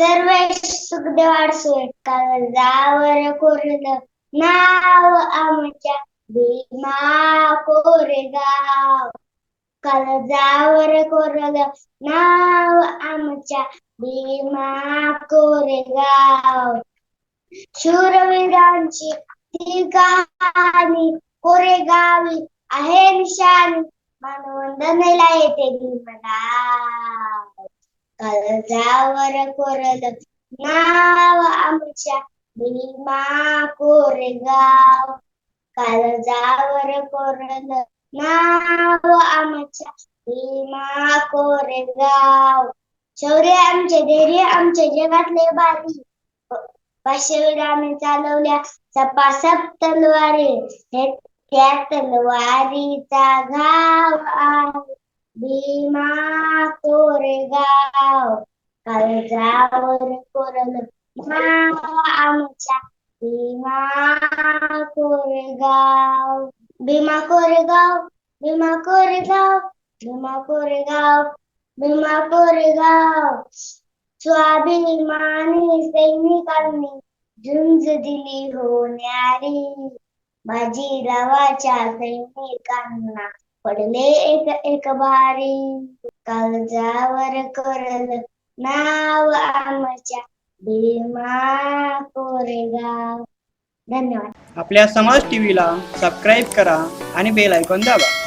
सर्वेश सुखदेवाड सोय जावर कोरलं नाव आमच्या भीमा कोरेगाव कागदावर कोरलं नाव आमच्या भीमा कोरेगाव शूरवीरांची ती कहाणी कोरेगावी आहे निशाणी. मानवंदनेला येते भीमराव कागदावर कोरलं नाव आमच्या भीमा कोरेगाव कागदावर कोरलं नाव आमच्या भीमा कोरेगाव शौर्य आमचे धैर्य आमचे जगातले बारी पाचशे चालवल्या सपासप तलवारी हे त्या तलवारीचा घाव आहे भीमा कोरेगाव काळजावर कोरलं नाव आमच्या भीमा कोरेगाव भीमा कोरेगाव भीमा कोरेगाव भीमा कोरेगाव भीमा कोरेगाव स्वाभिमानी सैनिकांनी झुंज दिली हो न्यारी बाजीरावाच्या सैनिकांना पडले एक एक बारी. कागदावर करल नाव आमच्या भीमा कोरेगाव धन्यवाद. आपल्या समाज टीव्हीला सबस्क्राईब करा आणि बेल ऐकून दाबा.